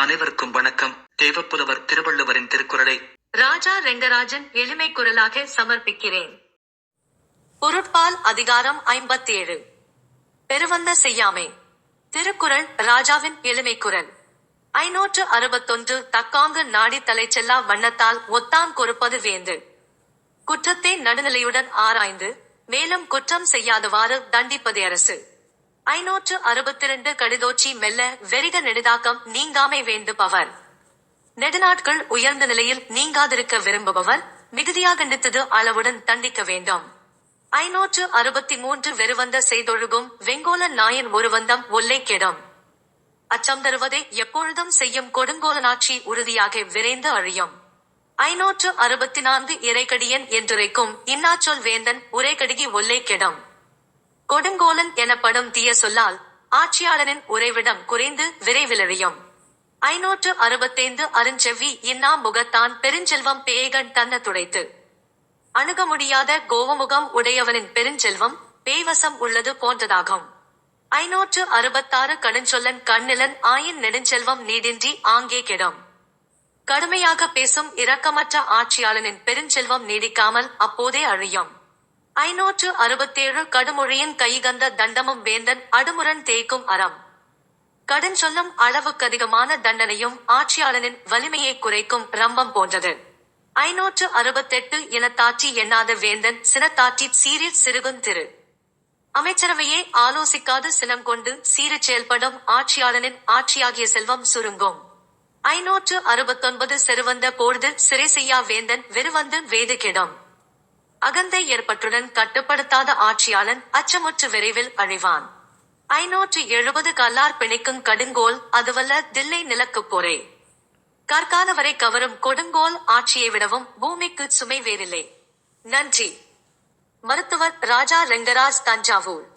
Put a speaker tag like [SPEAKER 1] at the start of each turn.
[SPEAKER 1] அனைவருக்கும் வணக்கம். தேவப்புலவர் திருவள்ளுவரின் திருக்குறளை
[SPEAKER 2] ராஜா ரெங்கராஜன் எளிமை குரலாக சமர்ப்பிக்கிறேன். பொருட்பால் அதிகாரம் ஐம்பத்தேழு. பெருவந்த செய்யாமை. திருக்குறள் ராஜாவின் எளிமை குரல். ஐநூற்று அறுபத்தொன்று தக்காங்கு நாடி தலைச்செல்லா வண்ணத்தால் ஒத்தாங் கொடுப்பது வேந்து. குற்றத்தை நடுநிலையுடன் ஆராய்ந்து மேலும் குற்றம் செய்யாதவாறு தண்டிப்பது அரசு. ஐநூற்று அறுபத்திரண்டு கடிதோச்சி மெல்ல வெறிக நெடுதாக்கம் நீங்காமை வேண்டுபவர். நெடுநாட்கள் உயர்ந்த நிலையில் நீங்காதிருக்க விரும்புபவர் மிகுதியாக நிறுத்தது அளவுடன் தண்டிக்க வேண்டும். ஐநூற்று அறுபத்தி மூன்று வெறுவந்த செய்தொழுகும் வெங்கோல நாயன் ஒருவந்தம் ஒல்லை கெடும். அச்சம் தருவதை எப்பொழுதும் செய்யும் கொடுங்கோலனாட்சி உறுதியாக விரைந்து அழியும். ஐநூற்று அறுபத்தி நான்கு இறைக்கடியன் என்றுரைக்கும் இன்னாச்சொல் வேந்தன் உரைக்கடிகி ஒல்லை கெடும். கொடுங்கோலன் எனப்படும் தீய சொல்லால் ஆட்சியாளரின் உறைவிடம் குறைந்து விரைவிலழியும் ஐநூற்று அறுபத்தைந்து அருஞ்செவ்வி இன்னா முகத்தான் பெருஞ்செல்வம் பேய்கண் தன்ன துடைத்து. அணுக முடியாத கோவமுகம் உடையவனின் பெருஞ்செல்வம் பேய்வசம் உள்ளது போன்றதாகும். ஐநூற்று அறுபத்தாறு கடுஞ்சொல்லன் கண்ணிலன் ஆயின் நெடுஞ்செல்வம் நீடின்றி ஆங்கே கெடும். கடுமையாக பேசும் இரக்கமற்ற ஆட்சியாளனின் பெருஞ்செல்வம் நீடிக்காமல் அப்போதே அழியும். ஐநூற்று அறுபத்தேழு கடுமொழியின் கைகந்த தண்டமும் வேந்தன் அடுமுரண் தேய்க்கும் அறம். கடுஞ்சொல்லும் அளவுக்கதிகமான தண்டனையும் ஆட்சியாளனின் வலிமையை குறைக்கும் ரம்பம் போன்றது. ஐநூற்று அறுபத்தெட்டு இனத்தாற்றி எண்ணாத வேந்தன் சினத்தாற்றி சீரில் சிறுகுன் திரு. அமைச்சரவையே ஆலோசிக்காது சினம் கொண்டு சீறு செயல்படும் ஆட்சியாளனின் ஆட்சியாகிய செல்வம் சுருங்கும். ஐநூற்று அறுபத்தொன்பது செருவந்த போடுதல் சிறை செய்யா வேந்தன் வெறுவந்து வேது கிடம் அகந்தை ஏற்பட்டுடன் கட்டுப்படுத்தாத ஆட்சியாளன் அச்சமுற்று விரைவில் அழிவான். ஐநூற்று எழுபது கல்லார் பிணைக்கும் கடுங்கோல் அதுவல்ல தில்லை நிலக்குப் போரே. கற்காதவரை கவரும் கொடுங்கோல் ஆட்சியை விடவும் பூமிக்கு சுமை வேறில்லை. நன்றி. மருத்துவர் ராஜா ரெங்கராஜ் தஞ்சாவூர்.